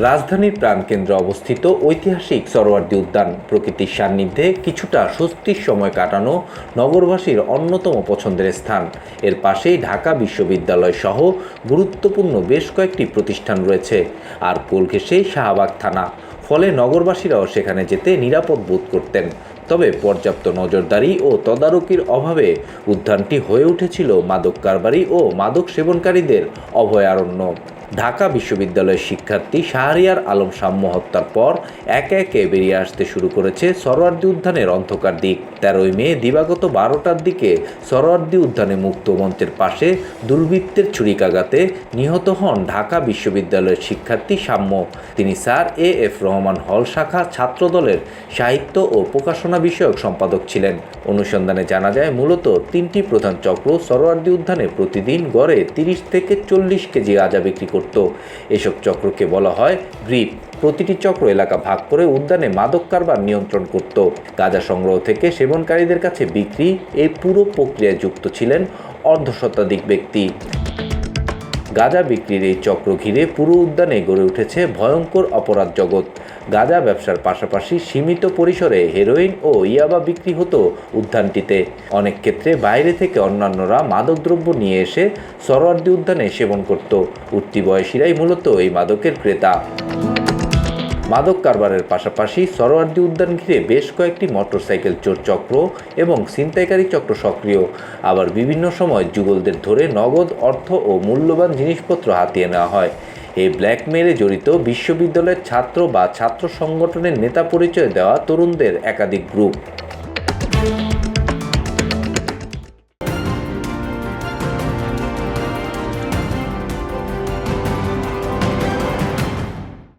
রাজধানীর প্রাণকেন্দ্রে অবস্থিত ঐতিহাসিক সরোয়ার্দী উদ্যান। প্রকৃতির সান্নিধ্যে কিছুটা স্বস্তির সময় কাটানো নগরবাসীর অন্যতম পছন্দের স্থান। এর পাশেই ঢাকা বিশ্ববিদ্যালয় সহ গুরুত্বপূর্ণ বেশ কয়েকটি প্রতিষ্ঠান রয়েছে, আর কোল শাহবাগ থানা। ফলে নগরবাসীরাও সেখানে যেতে নিরাপদ বোধ করতেন। তবে পর্যাপ্ত নজরদারি ও তদারকির অভাবে উদ্যানটি হয়ে উঠেছিল মাদক কারবারি ও মাদক সেবনকারীদের অভয়ারণ্য। ঢাকা বিশ্ববিদ্যালয়ের শিক্ষার্থী শাহরিয়ার আলম সাম্য হত্যার পর একে একে বেরিয়ে আসতে শুরু করেছে সরোয়ার্দী উদ্যানের অন্ধকার দিক। তেরোই মে দিবাগত বারোটার দিকে সরোয়ার্দী উদ্যানে মুক্ত মঞ্চের পাশে দুর্বৃত্তের ছুরিকাঘাতে নিহত হন ঢাকা বিশ্ববিদ্যালয়ের শিক্ষার্থী সাম্য। তিনি স্যার এ এফ রহমান হল শাখা ছাত্রদলের সাহিত্য ও প্রকাশনা বিষয়ক সম্পাদক ছিলেন। অনুসন্ধানে জানা যায়, মূলত তিনটি প্রধান চক্র সরোয়ার্দী উদ্যানে প্রতিদিন গড়ে তিরিশ থেকে চল্লিশ কেজি গাঁজা বিক্রি করত। এসব চক্রকে বলা হয় গ্রিপ। প্রতিটি চক্র এলাকা ভাগ করে উদ্যানে মাদক কারবার নিয়ন্ত্রণ করত। গাঁজা সংগ্রহ থেকে সেবনকারীদের কাছে বিক্রি এই পুরো প্রক্রিয়ায় যুক্ত ছিলেন অর্ধশতাধিক ব্যক্তি। গাঁজা বিক্রির এই চক্র ঘিরে পুরো উদ্যানে গড়ে উঠেছে ভয়ঙ্কর অপরাধ জগৎ। গাঁজা ব্যবসার পাশাপাশি সীমিত পরিসরে হেরোইন ও ইয়াবা বিক্রি হতো উদ্যানটিতে। অনেক ক্ষেত্রে বাইরে থেকে অন্যান্যরা মাদকদ্রব্য নিয়ে এসে সরোয়ার্দি উদ্যানে সেবন করত। উঠতি বয়সীরাই মূলত এই মাদকের ক্রেতা। মাদক কারবারের পাশাপাশি সরোয়ার্দি উদ্যান ঘিরে বেশ কয়েকটি মোটরসাইকেল চোর চক্র এবং ছিনতাইকারী চক্র সক্রিয়। আবার বিভিন্ন সময় যুগলদের ধরে নগদ অর্থ ও মূল্যবান জিনিসপত্র হাতিয়ে নেওয়া হয়। এই ব্ল্যাকমেলে জড়িত বিশ্ববিদ্যালয়ের ছাত্র বা ছাত্র সংগঠনের নেতা পরিচয় দেওয়া তরুণদের একাধিক গ্রুপ।